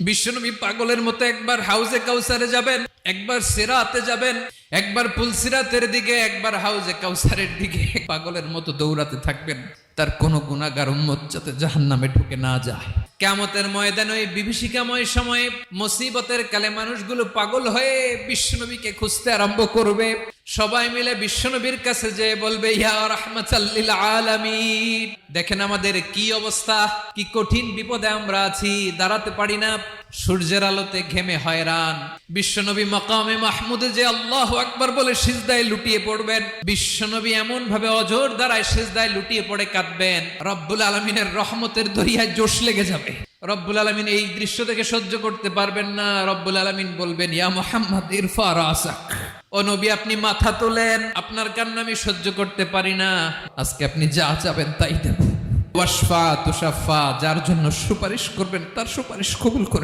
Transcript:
বিশ্বনবী পাগলের মতো একবার হাউজে কাউসারে যাবেন, একবার সেরাতে যাবেন, একবার পুলসিরাতের দিকে, একবার হাউজে কাউসারের দিকে। পাগলের মতো দৌড়াতে থাকবেন, তার কোনো গুণাগার উম্মত যাতে জাহান নামে ঢুকে না যায়। কেমতের ময়দান ওই বিভীষিকাময় সময়ে মুসিবতের কালে মানুষগুলো পাগল হয়ে বিশ্বনবীকে খুঁজতে আরম্ভ করবে। সবাই মিলে বিশ্বনবীর কাছে যে বলবে দেখেন আমাদের কি অবস্থা, কি কঠিন বিপদে আমরা আছি, দাঁড়াতে পারি না। সূর্যের আলোতে ঘেমে হয়রান। বিশ্বনবী মকামে মাহমুদে যে আল্লাহ আকবার বলে সিজদায় লুটিয়ে পড়বেন, বিশ্বনবী এমন ভাবে অজোর দ্বারায় সিজদায় লুটিয়ে পড়ে কাঁদবেন। রব্বুল আলমিনের রহমতের দরিয়ায় জোশ লেগে যাবে। রব্বুল আলমিন এই দৃশ্য থেকে সহ্য করতে পারবেন না। রব্বুল আলমিন বলবেন, ইয়া মোহাম্মদ, ইরফা রাসাক। ও নবী, আপনি মাথা তোলেন, আপনার কান্না আমি সহ্য করতে পারি না। আজকে আপনি যা চাবেন তাই দেব। ওয়াসফা তুষাফা যার জন্য সুপারিশ করবেন, তার সুপারিশ কবুল করে